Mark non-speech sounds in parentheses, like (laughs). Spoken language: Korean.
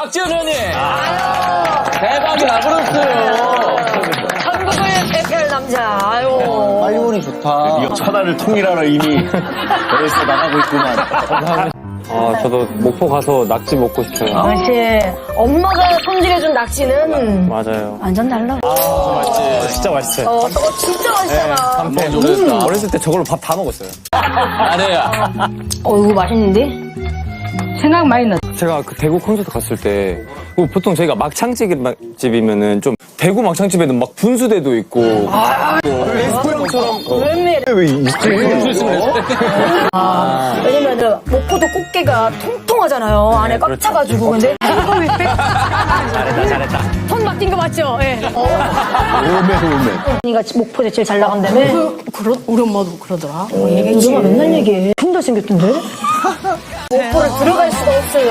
박지현 의원님! 대박이 나버렸어요. 전국을 대표할 남자. 아유. 빨리온이 좋다. 이거 천하를 통일하러 이미 벌써 나가고 있구만. 아, 저도 목포 가서 낙지 먹고 싶어요. 그렇지. 엄마가 손질해준 낙지는 맞아요. 완전 달라. 진짜 맛있어요. 어, 저거 진짜 맛있잖아. 음, 어렸을 때 저걸로 밥 다 먹었어요. 아내야. 어, 이거 맛있는데? 생각 많이 나. 제가 그 대구 콘서트 갔을 때, 그 보통 저희가 막창집이면은 좀, 대구 막창집에는 막 분수대도 있고, 웬일? 왜 있지? 왜냐면 은 목포도 꽃게가 통통하잖아요. 안에 꽉 차가지고. 근데 이거 왜 빼? 잘했다, 잘했다. 손막뛴거 맞죠? 예. 오메 오메. 언니가 목포대 제일 잘 나간다며? 그, 그러, 우리 엄마도 그러더라. 얘기했지. 우리 엄마 맨날 얘기해. 좀 잘생겼던데? (laughs) 목포를 들어갈 수가 없어요.